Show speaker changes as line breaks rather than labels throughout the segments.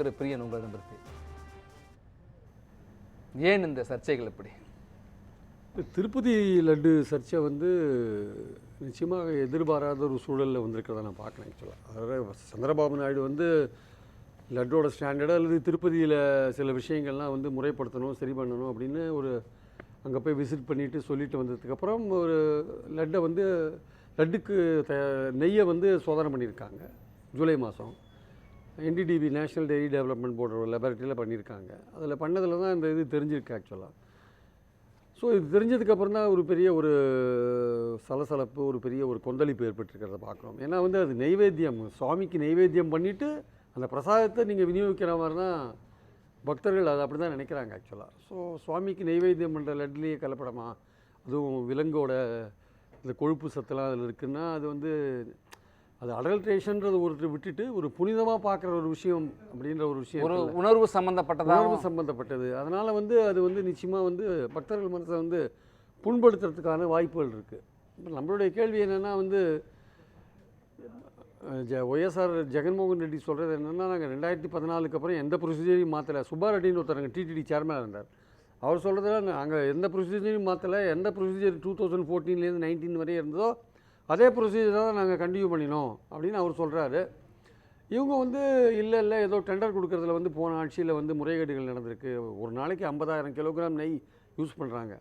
திரு பிரியன் உங்களிடம் இருக்கு ஏன் இந்த சர்ச்சைகள் இப்படி?
திருப்பதி லட்டு சர்ச்சை வந்து நிச்சயமாக எதிர்பாராத ஒரு சூழலில் வந்திருக்கிறத நான் பார்க்குறேன் ஆக்சுவலாக அதாவது சந்திரபாபு நாயுடு வந்து லட்டோட ஸ்டாண்டர்டு அல்லது திருப்பதியில் சில விஷயங்கள்லாம் வந்து முறைப்படுத்தணும் சரி பண்ணணும் அப்படின்னு ஒரு அங்கே போய் விசிட் பண்ணிவிட்டு சொல்லிட்டு வந்ததுக்கப்புறம் ஒரு லட்டை வந்து லட்டுக்கு த நெய்யை வந்து சோதனை பண்ணியிருக்காங்க ஜூலை மாதம் NDDB national dairy development board ஒரு லெபார்ட்டரியில் பண்ணியிருக்காங்க. அதில் பண்ணதில் தான் இந்த இது தெரிஞ்சிருக்கு ஆக்சுவலாக ஸோ இது தெரிஞ்சதுக்கப்புறம் தான் ஒரு பெரிய ஒரு சலசலப்பு ஒரு பெரிய ஒரு கொந்தளிப்பு ஏற்பட்டிருக்கிறத பார்க்குறோம். ஏன்னா வந்து அது நைவேத்தியம் சுவாமிக்கு நெய்வேத்தியம் பண்ணிவிட்டு அந்த பிரசாதத்தை நீங்கள் விநியோகிக்கிற மாதிரி தான் பக்தர்கள் அதை அப்படி தான் நினைக்கிறாங்க ஆக்சுவலாக ஸோ சுவாமிக்கு நைவேத்தியம் பண்ணுற லட்லேயே கலப்படமா? அதுவும் விலங்கோட இந்த கொழுப்பு சத்தெல்லாம் அதில் இருக்குன்னா அது வந்து அது அடல்ட்ரேஷன்றது ஒருத்தர் விட்டுட்டு ஒரு புனிதமாக பார்க்குற ஒரு விஷயம் அப்படின்ற ஒரு விஷயம்
ஒரு. உணர்வு சம்பந்தப்பட்டதா
உணர்வு சம்பந்தப்பட்டது. அதனால் வந்து அது வந்து நிச்சயமாக வந்து பக்தர்கள் மனசை வந்து புண்படுத்துறதுக்கான வாய்ப்புகள் இருக்குது இப்போ நம்மளுடைய கேள்வி என்னென்னா வந்து ஜ ஒய்எஸ்ஆர் ஜெகன்மோகன் ரெட்டி சொல்கிறது என்னென்னா நாங்கள் ரெண்டாயிரத்தி பதினாலுக்கு அப்புறம் எந்த ப்ரொசீஜரையும் மாற்றலை சுப்பா ரெட்டின்னு ஒருத்தர் டிடிடி சேர்மனாக இருந்தார். அவர் சொல்கிறதுல நாங்கள் எந்த ப்ரொசீஜரையும் மாற்றலை எந்த ப்ரொசீஜர் டூ தௌசண்ட் ஃபோர்டீன்லேருந்து நைன்டீன் வரையும் இருந்ததோ அதே ப்ரொசீஜர் தான் நாங்கள் கண்டினியூ பண்ணினோம் அப்படின்னு அவர் சொல்கிறாரு இவங்க வந்து இல்லை இல்லை ஏதோ டெண்டர் கொடுக்குறதுல வந்து போன ஆட்சியில் வந்து முறைகேடுகள் நடந்திருக்கு. ஒரு நாளைக்கு ஐம்பதாயிரம் கிலோகிராம் நெய் யூஸ் பண்ணுறாங்க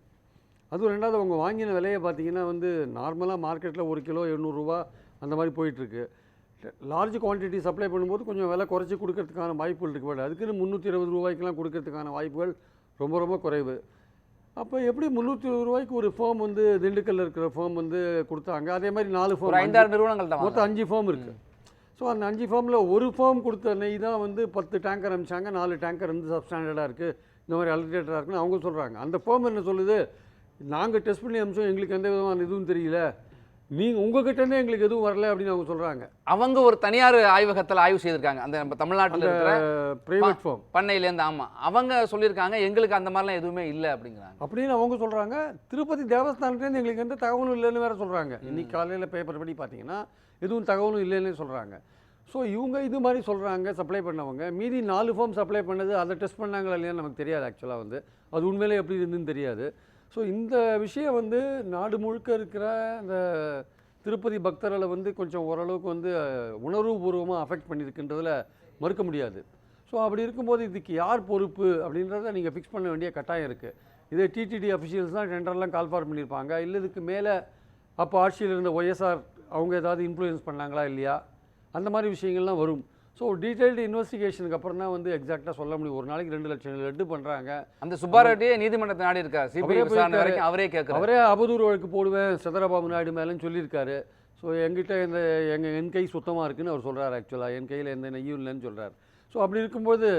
அதுவும் ரெண்டாவது அவங்க வாங்கின விலையை பார்த்தீங்கன்னா வந்து நார்மலாக மார்க்கெட்டில் ஒரு கிலோ எண்ணூறுரூவா அந்த மாதிரி போயிட்டுருக்கு. லார்ஜ் குவான்டிட்டி சப்ளை பண்ணும்போது கொஞ்சம் விலை குறைச்சி கொடுக்கறதுக்கான வாய்ப்புகள் இருக்குது பட் அதுக்குன்னு முந்நூற்றி இருபது ரூபாய்க்கெலாம் கொடுக்கறதுக்கான வாய்ப்புகள் ரொம்ப ரொம்ப குறைவு. அப்போ எப்படி முந்நூற்றி இருபது ரூபாய்க்கு ஒரு ஃபார்ம் வந்து திண்டுக்கல்ல இருக்கிற ஃபார்ம் வந்து கொடுத்தாங்க? அதே மாதிரி நாலு
ஒரு
ஃபார்ம்
ஐந்தாறு நிறுவனங்கள் தான்
மொத்தம் அஞ்சு ஃபார்ம் இருக்குது ஸோ அந்த அஞ்சு ஃபார்மில் ஒரு ஃபார்ம் கொடுத்த நெய் தான் வந்து பத்து டேங்கர் அனுப்பிச்சாங்க. நாலு டேங்கர் வந்து சப்ஸ்டாண்டர்டாக இருக்குது இந்த மாதிரி அல்ட்ரேட்டராக இருக்குன்னு அவங்க சொல்கிறாங்க அந்த ஃபார்ம் என்ன சொல்லுது? நாங்கள் டெஸ்ட் பண்ணி அனுப்பிச்சோம். எங்களுக்கு எந்த விதமான இதுவும் தெரியல. நீங்கள் உங்ககிட்டேருந்தே எங்களுக்கு எதுவும் வரல அப்படின்னு அவங்க சொல்கிறாங்க
அவங்க ஒரு தனியார் ஆய்வகத்தில் ஆய்வு செய்திருக்காங்க. அந்த நம்ம தமிழ்நாட்டில் இருக்கிற
ப்ரைவேட் ஃபார்ம்
பண்ணையிலேருந்து ஆமா. அவங்க சொல்லியிருக்காங்க எங்களுக்கு அந்த மாதிரிலாம் எதுவுமே இல்லை அப்படிங்கிறாங்க.
அப்படின்னு அவங்க சொல்கிறாங்க திருப்பதி தேவஸ்தானத்துலேருந்து எங்களுக்கு எந்த தகவலும் இல்லைன்னு வேற சொல்கிறாங்க இன்னைக்கு காலையில் பேப்பர் படி பார்த்தீங்கன்னா எதுவும் தகவலும் இல்லைன்னு சொல்கிறாங்க ஸோ இவங்க இது மாதிரி சொல்கிறாங்க சப்ளை பண்ணவங்க. மீதி நாலு ஃபார்ம் சப்ளை பண்ணது அதை டெஸ்ட் பண்ணாங்களா இல்லையான்னு நமக்கு தெரியாது ஆக்சுவலாக வந்து. அது உண்மையிலே எப்படி இருந்துன்னு தெரியாது. ஸோ இந்த விஷயம் வந்து நாடு முழுக்க இருக்கிற அந்த திருப்பதி பக்தர்களை வந்து கொஞ்சம் ஓரளவுக்கு வந்து உணர்வுபூர்வமாக அஃபெக்ட் பண்ணியிருக்குன்றதில் மறுக்க முடியாது. ஸோ அப்படி இருக்கும்போது இதுக்கு யார் பொறுப்பு அப்படின்றத நீங்கள் ஃபிக்ஸ் பண்ண வேண்டிய கட்டாயம் இருக்குது இதே டிடிடி அஃபிஷியல்ஸ் தான் டெண்டர்லாம் கால்ஃபார் பண்ணியிருப்பாங்க. இல்லை இதுக்கு மேலே அப்போ ஆட்சியில் இருந்த ஒய்எஸ்ஆர் அவங்க ஏதாவது இன்ஃப்ளூயன்ஸ் பண்ணாங்களா இல்லையா? அந்த மாதிரி விஷயங்கள்லாம் வரும். ஸோ டீட்டெயில்டு இன்வெஸ்டிகேஷனுக்கு அப்புறம் தான் வந்து எக்ஸாக்டாக சொல்ல முடியும். ஒரு நாளைக்கு ரெண்டு லட்சம் லட்டு பண்ணுறாங்க
அந்த சுப்பாரெட்டியே நீதிமன்றத்தை நாடி இருக்கார். சிபிஐ. வரைக்கும் அவரே கேட்கிறார்
அவரே அவதூறு வழக்கு போடுவேன் சந்திரபாபு நாயுடு மேலேன்னு சொல்லியிருக்காரு. ஸோ என்கிட்ட இந்த எங்கள் என் கை சுத்தமாக இருக்குன்னு அவர் சொல்கிறார் ஆக்சுவலாக என் கையில் எந்த நெய்யும் இல்லைன்னு சொல்கிறார் ஸோ அப்படி இருக்கும்போது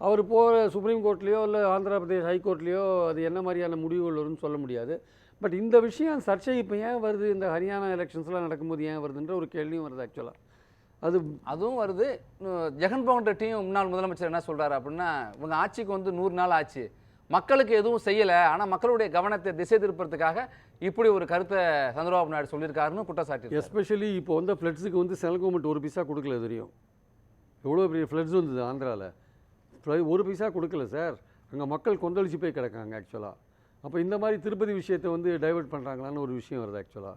அவர் போகிற சுப்ரீம் கோர்ட்லேயோ இல்லை ஆந்திர பிரதேஷ் ஹைகோர்ட்லேயோ அது என்ன மாதிரியான முடிவுகள் வரும்னு சொல்ல முடியாது. பட் இந்த விஷயம் சர்ச்சை இப்போ ஏன் வருது? இந்த ஹரியானா எலெக்ஷன்ஸ்லாம் நடக்கும்போது ஏன் வருதுன்ற ஒரு கேள்வியும் வருது ஆக்சுவலாக அது
அதுவும் வருது. ஜெகன்மோகன் ரெட்டியும் முன்னாள் முதலமைச்சர் என்ன சொல்றாரு அப்படின்னா இவங்க ஆட்சிக்கு வந்து நூறு நாள் ஆச்சு. மக்களுக்கு எதுவும் செய்யலை. ஆனால் மக்களுடைய கவனத்தை திசை திருப்பறதுக்காக இப்படி ஒரு கருத்தை சந்திரபாபு நாயுடு சொல்லியிருக்காருன்னு குற்றச்சாட்டு
எஸ்பெஷலி இப்போ வந்து ஃப்ளட்ஸுக்கு வந்து சென்ட்ரல் கவர்மெண்ட் ஒரு பைசா கொடுக்கல தெரியும். எவ்வளோ பெரிய ஃப்ளட்ஸ் வந்தது ஆந்திராவில் ஒரு பைசா கொடுக்கல சார். அங்கே மக்கள் கொந்தளிச்சு போய் கிடக்காங்க ஆக்சுவலாக அப்போ இந்த மாதிரி திருப்பதி விஷயத்தை வந்து டைவர்ட் பண்ணுறாங்களான்னு ஒரு விஷயம் வருது ஆக்சுவலாக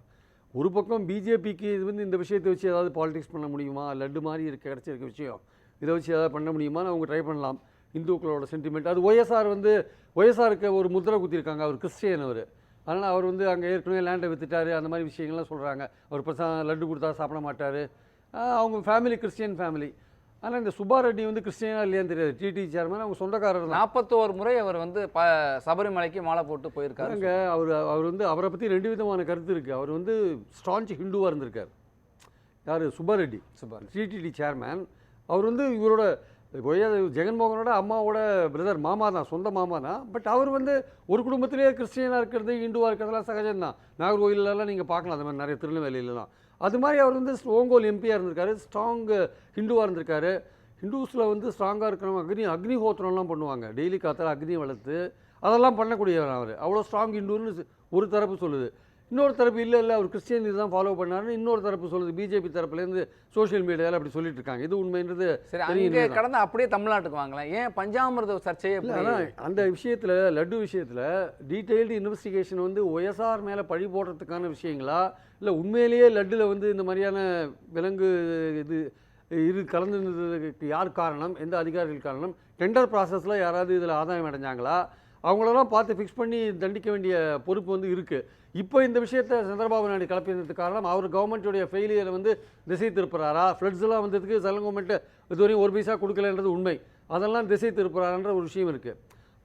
ஒரு பக்கம் பிஜேபிக்கு இது வந்து இந்த விஷயத்தை வச்சு ஏதாவது பாலிடிக்ஸ் பண்ண முடியுமா? லட்டு மாதிரி இருக்க கிடச்சிருக்க விஷயம். இதை வச்சு ஏதாவது பண்ண முடியுமான்னு அவங்க ட்ரை பண்ணலாம். இந்துக்களோட சென்டிமெண்ட் அது ஒய்எஸ்ஆர் வந்து ஒய்எஸ்ஆருக்கு ஒரு முத்திரை குத்திருக்காங்க. அவர் கிறிஸ்டியன் அவர். அதனால் அவர் வந்து அங்கே ஏற்கனவே லேண்டை வித்துட்டாரு. அந்த மாதிரி விஷயங்கள்லாம் சொல்கிறாங்க அவர் பிரசா லட்டு கொடுத்தா சாப்பிட மாட்டார். அவங்க ஃபேமிலி கிறிஸ்டியன் ஃபேமிலி ஆனால் இந்த சுப்பா ரெட்டி வந்து கிறிஸ்டியனா இல்லையான்னு தெரியாது. டிடி சேர்மன் அவங்க சொந்தக்காரர்
நாற்பத்தோரு முறை அவர் வந்து ப சபரிமலைக்கு மாலை போட்டு போயிருக்காரு.
பாருங்க அவர் அவர் வந்து அவரை பற்றி ரெண்டு விதமான கருத்து இருக்குது அவர் வந்து ஸ்டான்ச் ஹிந்துவாக இருந்திருக்கார். யார்? சுப்பாரெட்டி.
சுபார்
டிடிடி சேர்மேன் அவர் வந்து இவரோட ஒய்யா- ஜெகன்மோகனோட அம்மாவோட பிரதர் மாமா தான் சொந்த மாமா தான். பட் அவர் வந்து ஒரு குடும்பத்திலேயே கிறிஸ்டியனாக இருக்கிறது இந்துவாக இருக்கிறதுலாம் சகஜம்தான். நாகர்கோயிலெலாம் நீங்கள் பார்க்கலாம் அந்த மாதிரி நிறைய திருநெல்வேலியிலலாம். அது மாதிரி அவர் வந்து ஓங்கோல் எம்பியாக இருந்திருக்காரு ஸ்ட்ராங் ஹிந்துவாக இருந்திருக்காரு. ஹிந்துஸில் வந்து ஸ்ட்ராங்காக இருக்கிறவங்க அக்னி அக்னிஹோத்திரம்லாம் பண்ணுவாங்க. டெய்லி காத்தால் அக்னி வளர்த்து அதெல்லாம் பண்ணக்கூடியவர் அவர். அவ்வளோ ஸ்ட்ராங் ஹிந்துன்னு ஒரு தரப்பு சொல்லுது. இன்னொரு தரப்பு இல்லை இல்லை அவர் கிறிஸ்டியன் இதுதான் ஃபாலோ பண்ணாருன்னு இன்னொரு தரப்பு சொல்லுது. பிஜேபி தரப்புலேருந்து சோஷியல் மீடியாவில் அப்படி சொல்லிட்டு இருக்காங்க. இது உண்மைன்றது
சரி அங்கே கடந்து அப்படியே தமிழ்நாட்டுக்கு வாங்கலாம் ஏன் பஞ்சாமிர்த சர்ச்சையே
அந்த விஷயத்தில் லட்டு விஷயத்தில் டீட்டெயில்டு இன்வெஸ்டிகேஷன் வந்து ஒய்எஸ்ஆர் மேலே பழி போடுறதுக்கான விஷயங்களா? இல்லை உண்மையிலேயே லட்டில் வந்து இந்த மாதிரியான விலங்கு இது இது கலந்துருந்ததுக்கு யார் காரணம்? எந்த அதிகாரிகள் காரணம்? டெண்டர் ப்ராசஸில் யாராவது இதில் ஆதாயம் அடைஞ்சாங்களா? அவங்களெல்லாம் பார்த்து ஃபிக்ஸ் பண்ணி தண்டிக்க வேண்டிய பொறுப்பு வந்து இருக்குது இப்போ இந்த விஷயத்தை சந்திரபாபு நாயுடு கலப்பினதுக்கு காரணம் அவர் கவர்மெண்ட்டுடைய ஃபெயிலியரை வந்து திசை திருப்புறாரா ஃப்ளட்ஸ்லாம் வந்ததுக்கு செலவு கவர்மெண்ட்டு இதுவரையும் ஒரு பைசா கொடுக்கலன்றது உண்மை. அதெல்லாம் திசை திருப்புறாருன்ற ஒரு விஷயம் இருக்குது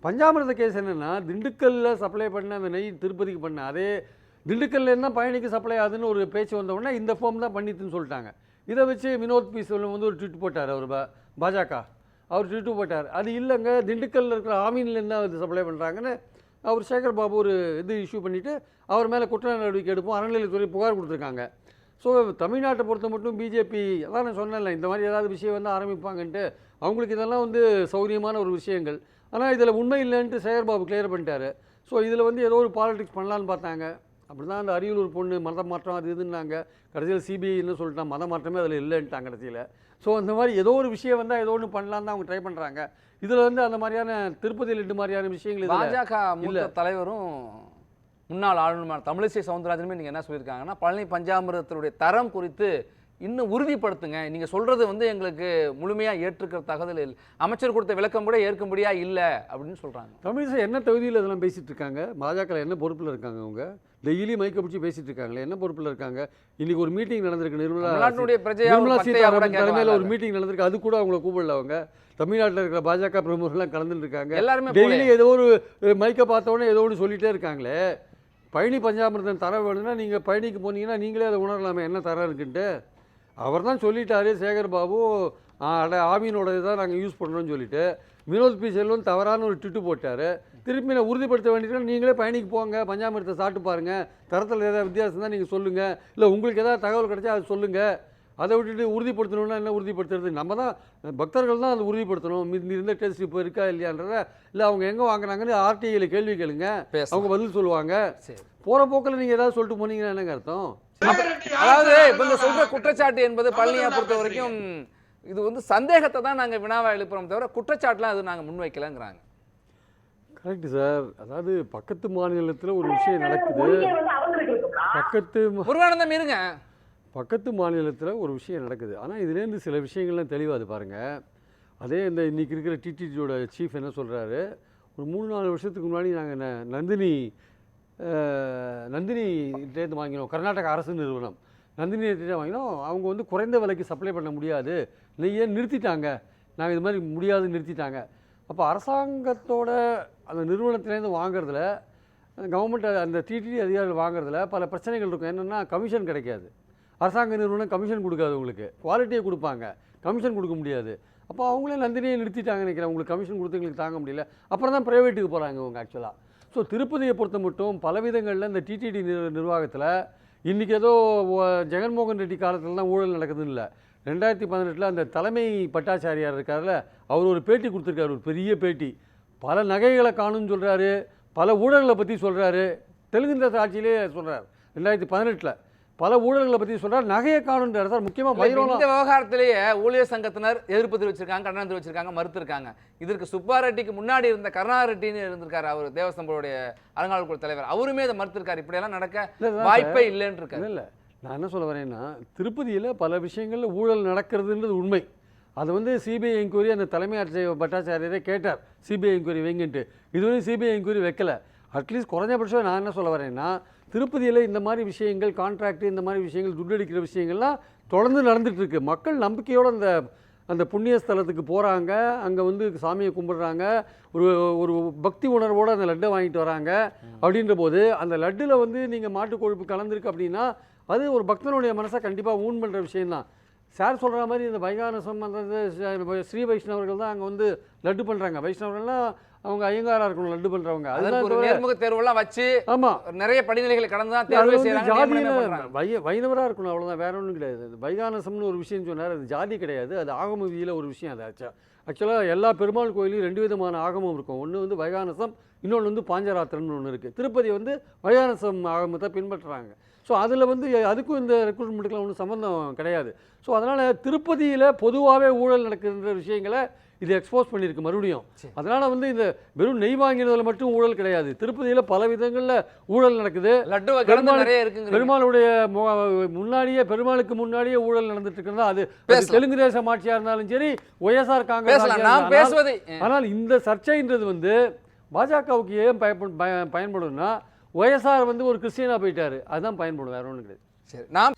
பஞ்சாமிரத கேஸ் என்னென்னா திண்டுக்கல்லில் சப்ளை பண்ண அந்த நெய் திருப்பதிக்கு பண்ண அதே திண்டுக்கல்லேருந்து தான் பயணிக்கு சப்ளை ஆகுதுன்னு ஒரு பேச்சு வந்தவுடனே இந்த ஃபார்ம் தான் பண்ணிட்டுன்னு சொல்லிட்டாங்க. இதை வச்சு வினோத் பி செல்வம் வந்து ஒரு ட்விட் போட்டார் அவர் பாஜக. அவர் ட்வீட்டு போட்டார் அது இல்லைங்க திண்டுக்கல்லில் இருக்கிற ஆமீனில் என்ன இது சப்ளை பண்ணுறாங்கன்னு அவர் சேகர் பாபு ஒரு இது இஷ்யூ பண்ணிவிட்டு அவர் மேலே குற்ற நடவடிக்கை எடுப்போம் அறநிலையத்துறை புகார் கொடுத்துருக்காங்க. ஸோ தமிழ்நாட்டை பொறுத்த மட்டும் பிஜேபி அதான் நான் சொன்னேன்ல இந்த மாதிரி ஏதாவது விஷயம் வந்து ஆரம்பிப்பாங்கன்ட்டு அவங்களுக்கு இதெல்லாம் வந்து சௌரியமான ஒரு விஷயங்கள். ஆனால் இதில் உண்மை இல்லைன்ட்டு சேகர் பாபு கிளியர் பண்ணிட்டாரு. ஸோ இதில் வந்து ஏதோ ஒரு பாலிடிக்ஸ் பண்ணலான்னு பார்த்தாங்க. அப்படி தான் அந்த அரியலூர் பொண்ணு மத மாற்றம் அது இதுன்னாங்க. கடைசியில் சிபிஐன்னு சொல்லிட்டான் மத மாற்றமே அதில் இல்லைன்ட்டாங்க கடைசியில். ஸோ அந்த மாதிரி ஏதோ ஒரு விஷயம் வந்தால் ஏதோ ஒன்று பண்ணலான்னு தான் அவங்க ட்ரை பண்ணுறாங்க இதில் வந்து அந்த மாதிரியான திருப்பதி லட்டு மாதிரியான விஷயங்கள்
பாஜக மூத்த தலைவரும் முன்னாள் ஆளுநர் தமிழிசை சவுந்தரராஜனுமே நீங்க என்ன சொல்லியிருக்காங்கன்னா பழனி பஞ்சாமிரதத்தினுடைய தரம் குறித்து இன்னும் உறுதிப்படுத்துங்க. நீங்க சொல்றது வந்து எங்களுக்கு முழுமையா ஏற்றுக்கிற தகவல் இல்லை. அமைச்சர் கொடுத்த விளக்கம் கூட ஏற்கும்படியா இல்ல அப்படின்னு சொல்றாங்க.
தமிழிசை என்ன தகுதியில் இதெல்லாம் பேசிட்டு இருக்காங்க? பாஜக என்ன பொறுப்பில் இருக்காங்க அவங்க? டெய்லி மைக்க பிடிச்சி பேசிட்டு இருக்காங்களே என்ன பொறுப்பில் இருக்காங்க? இன்னைக்கு ஒரு மீட்டிங் நடந்திருக்கு நிர்மலா நிர்மலா சீதாராமன் தலைமையில் ஒரு மீட்டிங் நடந்திருக்கு. அது கூட அவங்கள கூப்பிடல அவங்க. தமிழ்நாட்டில் இருக்கிற பாஜக பிரமுகர்லாம் கலந்துட்டு இருக்காங்க.
எல்லாருமே
டெய்லி. ஏதோ ஒரு மைக்கை பார்த்தோன்னே ஏதோ ஒன்று சொல்லிட்டே இருக்காங்களே. பழனி பஞ்சாமிர்தம் தர வேணும்னா நீங்கள் பழனிக்கு போனீங்கன்னா நீங்களே அதை உணரலாமே. என்ன தரம் இருக்குன்ட்டு. அவர் தான் சொல்லிட்டாரு சேகர் பாபு அட ஆமீனோட தான் நாங்கள் யூஸ் பண்ணுறோம்னு சொல்லிட்டு. வினோத் பி செல்வன் தவறான ஒரு ட்விட்டு போட்டார். திருப்பி நான் உறுதிப்படுத்த வேண்டியது நீங்களே பயணிக்கு போங்க பஞ்சாமிரத்தை சாப்பிட்டு பாருங்கள் தரத்தில் ஏதாவது வித்தியாசம் தான் நீங்கள் சொல்லுங்கள் இல்லை உங்களுக்கு ஏதாவது தகவல் கிடைச்சா அது சொல்லுங்கள் அதை விட்டுட்டு உறுதிப்படுத்தணும்னா என்ன உறுதிப்படுத்துறது? நம்ம தான் பக்தர்கள் தான் அதை உறுதிப்படுத்தணும். இருந்த டெஸ்ட் இப்போ இருக்கா இல்லையான்றத இல்லை அவங்க எங்கே வாங்குறாங்கன்னு ஆர்டிஐயில் கேள்வி கேளுங்க. அவங்க பதில் சொல்லுவாங்க.
சரி.
போகிற போக்கில் நீங்கள் ஏதாவது சொல்லிட்டு போனீங்கன்னா என்னங்க அர்த்தம்?
அதாவது இப்ப இந்த சொல்ற குற்றச்சாட்டு என்பது பழனியை பொறுத்த வரைக்கும் இது வந்து சந்தேகத்தை தான் நாங்க வினாவா எழுப்புறோம் தவிர குற்றச்சாட்டுலாம் அது நாங்க முன்வைக்கலங்கிறாங்க.
கரெக்ட் சார் அதாவது பக்கத்து மாநிலத்தில் ஒரு விஷயம் நடக்குது. பக்கத்து
முருகானந்தம் இருங்க.
பக்கத்து மாநிலத்தில் ஒரு விஷயம் நடக்குது. ஆனால் இதுலேருந்து சில விஷயங்கள்லாம் தெளிவாது பாருங்கள் அதே இந்த இன்னைக்கு இருக்கிற டிடிடியோட சீஃப் என்ன சொல்கிறாரு ஒரு மூணு நாலு வருஷத்துக்கு முன்னாடி நாங்கள் நந்தினி நந்தினி வாங்கினோம். கர்நாடக அரசு நிறுவனம். நந்தினி வாங்கினோம். அவங்க வந்து குறைந்த விலைக்கு சப்ளை பண்ண முடியாது. நெய்யை நிறுத்திட்டாங்க? நாங்கள் இது மாதிரி முடியாது நிறுத்திட்டாங்க. அப்போ அரசாங்கத்தோட அந்த நிறுவனத்துலேருந்து வாங்குறதுல கவர்மெண்ட் அந்த டிடிடி அதிகாரிகள் வாங்குறதுல பல பிரச்சனைகள் இருக்கும். என்னென்னா கமிஷன் கிடைக்காது. அரசாங்க நிறுவனம் கமிஷன் கொடுக்காது உங்களுக்கு. குவாலிட்டியை கொடுப்பாங்க. கமிஷன் கொடுக்க முடியாது. அப்போ அவங்களே நந்தினியை நிறுத்திட்டாங்க நினைக்கிறேன். உங்களுக்கு கமிஷன் கொடுத்து எங்களுக்கு தாங்க முடியல. அப்புறம் தான் ப்ரைவேட்டுக்கு போகிறாங்க அவங்க ஆக்சுவலாக ஸோ திருப்பதியை பொறுத்த மட்டும் பல விதங்களில் இந்த டிடிடி நிர்வாகத்தில் இன்றைக்கி ஏதோ ஜெகன்மோகன் ரெட்டி காலத்துலலாம் ஊழல் நடக்குதுன்னு இல்லை. ரெண்டாயிரத்தி பதினெட்டில் அந்த தலைமை பட்டாச்சாரியார் இருக்கார்ல அவர் ஒரு பேட்டி கொடுத்துருக்காரு ஒரு பெரிய பேட்டி. பல நகைகளை காணும்னு சொல்கிறாரு பல ஊழல்களை பற்றி சொல்கிறாரு தெலுங்கு ஆட்சியிலே சொல்கிறார் ரெண்டாயிரத்தி பதினெட்டில். பல ஊழல்களை பற்றி சொல்கிறார் நகையை காணுன்றார் சார் முக்கியமாக வைரம்
இந்த விவகாரத்திலேயே ஊழியர் சங்கத்தினர் எதிர்ப்பு தெரிவிச்சிருக்காங்க கண்டனம் தெரிவிச்சிருக்காங்க மறுத்திருக்காங்க. இதற்கு சுப்பா ரெட்டிக்கு முன்னாடி இருந்த கருணா ரெட்டின்னு இருந்திருக்காரு அவர் தேவஸ்தம்போடைய அலங்காவல் குழு தலைவர். அவருமே இதை மறுத்திருக்காரு. இப்படியெல்லாம் நடக்க வாய்ப்பே இல்லைன்னு இருக்காரு
இல்லை இல்லை. நான் என்ன சொல்ல வரேன்னா திருப்பதியில் பல விஷயங்களில் ஊழல் நடக்கிறதுன்றது உண்மை. அது வந்து சிபிஐ என்கொயரி அந்த தலைமை ஆட்சியர் பட்டாச்சாரியரே கேட்டார். சிபிஐ என்கொயரி வைங்கன்ட்டு. இதுவரையும் சிபிஐ என்கொயரி வைக்கல. அட்லீஸ்ட் குறைஞ்சபட்சம் நான் என்ன சொல்ல வரேன்னா திருப்பதியில் இந்த மாதிரி விஷயங்கள் கான்ட்ராக்ட் இந்த மாதிரி விஷயங்கள் துட்டடிக்கிற விஷயங்கள்லாம் தொடர்ந்து நடந்துகிட்ருக்கு மக்கள் நம்பிக்கையோடு அந்த அந்த புண்ணிய ஸ்தலத்துக்கு போகிறாங்க அங்கே வந்து சாமியை கும்பிட்றாங்க. ஒரு ஒரு பக்தி உணர்வோடு அந்த லட்டை வாங்கிட்டு வராங்க. அப்படின்ற போது அந்த லட்டில் வந்து நீங்கள் மாட்டு கொழுப்பு கலந்துருக்கு அப்படின்னா அது ஒரு பக்தனுடைய மனசை கண்டிப்பாக ஊன் பண்ணுற விஷயம்தான். சார் சொல்கிற மாதிரி இந்த வைகானசம் அந்த இது ஸ்ரீ வைஷ்ணவர்கள் தான் அங்கே வந்து லட்டு பண்ணுறாங்க வைஷ்ணவர்கள்லாம் அவங்க ஐயங்காராக இருக்கணும் லட்டு பண்ணுறவங்க
அதற்கு ஒரு நேர்முக தேர்வெல்லாம் வச்சு
ஆமாம்
நிறைய படிநிலைகளை கடந்து தான் தேர்வு செய்யறாங்க.
வை வைணவராக இருக்கணும் அவ்வளோதான் வேற ஒன்றும் கிடையாது. அது வைகானசம்னு ஒரு விஷயம் சொன்னார் அது ஜாதி கிடையாது அது ஆகம விதியில் ஒரு விஷயம் அது ஆக்சுவலாக எல்லா பெருமாள் கோயிலையும் ரெண்டு விதமான ஆகமம் இருக்கும். ஒன்று வந்து வைகானசம் இன்னொன்று வந்து பாஞ்சராத்திரம்னு ஒன்று இருக்குது திருப்பதி வந்து வைகானசம் ஆகமத்தை பின்பற்றுறாங்க. ஸோ அதில் வந்து அதுக்கும் இந்த ரெக்ரூட்மெண்ட்டுக்குலாம் ஒன்றும் சம்மந்தம் கிடையாது. ஸோ அதனால் திருப்பதியில் பொதுவாகவே ஊழல் நடக்கின்ற விஷயங்களை இது எக்ஸ்போஸ் பண்ணியிருக்கு மறுபடியும். அதனால் வந்து இந்த வெறும் நெய் வாங்கினதில் மட்டும் ஊழல் கிடையாது. திருப்பதியில் பல விதங்களில் ஊழல் நடக்குது. பெருமாளுடைய முன்னாடியே பெருமாளுக்கு முன்னாடியே ஊழல் நடந்துட்டு இருக்கிறதா அது. தெலுங்கு தேசம் ஆட்சியா இருந்தாலும் சரி ஒய்எஸ்ஆர் காங்கிரஸ் ஆனால் இந்த சர்ச்சைன்றது வந்து பாஜகவுக்கு ஏன் பயன்படு பய- பயன்படும்னா ஒய்எஸ்ஆர் வந்து ஒரு கிறிஸ்டியனாக போயிட்டார். அதுதான் பயன்படும் வேறு ஒன்றும் கிடையாது.
சரி நான்